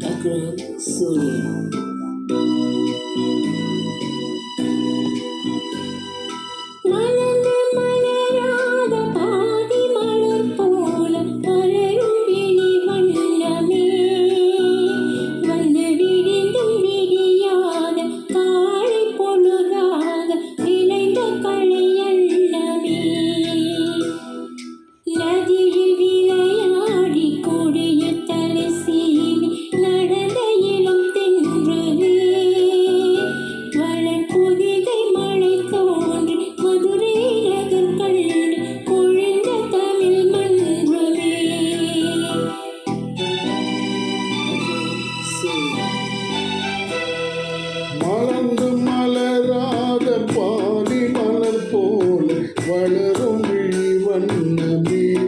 Background Studio. enemy.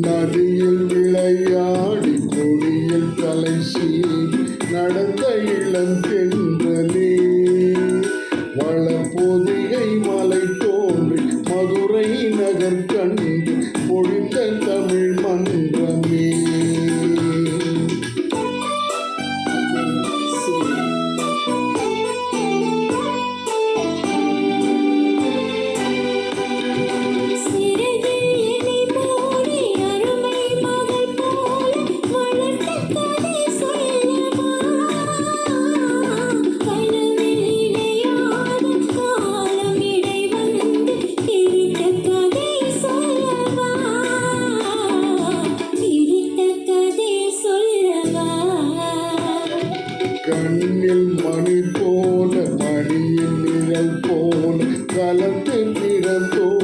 நதியில் விளையாடி கொடியில் தலை நடந்த இளங்கென்றலே வளப்பொதிகை மலை தோன்றி மதுரை நகர்க்க போற்றின் பிறந்தோ